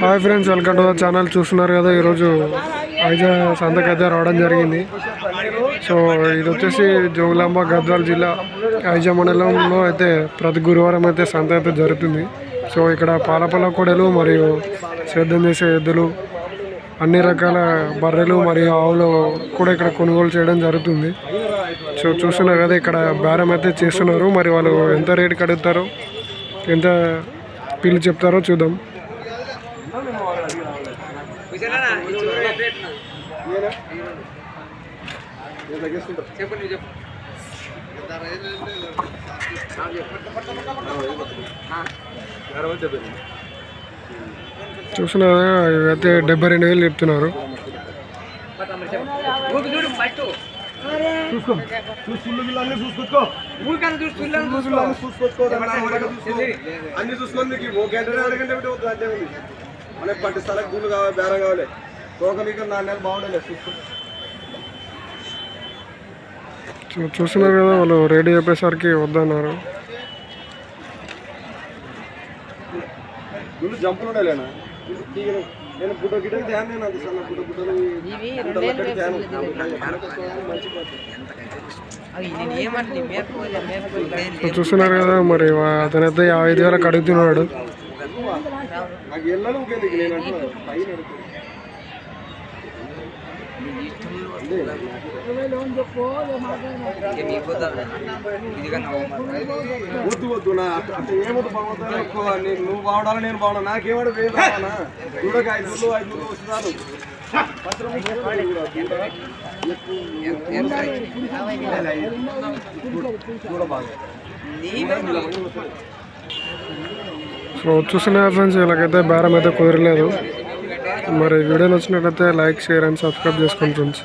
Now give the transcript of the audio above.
Hi friends welcome to channel చూస్తున్నారు కదా ఈరోజు ఐజా సంతకైతే రావడం జరిగింది. సో ఇది వచ్చేసి జోగులాంబ గద్వాల జిల్లా ఐజా మండలంలో అయితే ప్రతి గురువారం అయితే సంత అయితే జరుగుతుంది. సో ఇక్కడ పాలపల్ల కొడలు మరియు సేద్యం చేసే ఎద్దులు అన్ని రకాల బర్రెలు మరియు ఆవులు కూడా ఇక్కడ కొనుగోలు చేయడం జరుగుతుంది. సో చూస్తున్నారు కదా ఇక్కడ బేరం అయితే చేస్తున్నారు. మరి వాళ్ళు ఎంత రేటుకి అడుగుతారో ఎంత పిల్లి చెప్తారో చూద్దాం. చెప్పు నువ్వు చెప్పు చూస్తున్నారు అయితే డెబ్బై రెండు వేలు చెప్తున్నారు ఊపి చూసుకో అన్ని చూసుకొని మీకు ఓ గంటనే అడగండి మనకి పట్టి స్థలం గుళ్ళు కావాలి బేరం కావాలి. తోక మీకు నాలుగు నెలలు బాగుండలే చూసుకో చూ- చూస్తున్నారు కదా వాళ్ళు రెడీ చెప్పేసరికి వద్దన్నారు. గుళ్ళు జంపులు ఉండలేనా నేను గుడ్డ గిడ్డకి ధ్యానం నేను అంత సన్న గుడ్డ గుడ్డలు మంచి చూస్తున్నారు కదా మరి అతనైతే యాభై ఐదు వేలకు అడుగుతున్నాడు నాకు ఎల్లలు ఊకేందుకు నేను అంటున్నా పైన అడుగుతున్నా. ఇదిగా వద్దు వద్దు నా అట్ట- అట్ట ఏమొద్దు బాగుంటుంది ఎక్కువ నేను నువ్వు బాగుండాలి నేను బాగున్నా నాకేమాడు వేరు బాగున్నా చూడక ఐదు వందలు ఐదు వందలు వస్తున్నాను పత్రం ముక్కలు కూడా చూడ. చూడ బాగా సో చూస్తున్నారు ఫ్రెండ్స్ ఇలాగైతే బేరం అయితే కుదరలేదు. మరి వీడియో నచ్చినట్లయితే లైక్ షేర్ అండ్ సబ్స్క్రైబ్ చేసుకోండి ఫ్రెండ్స్.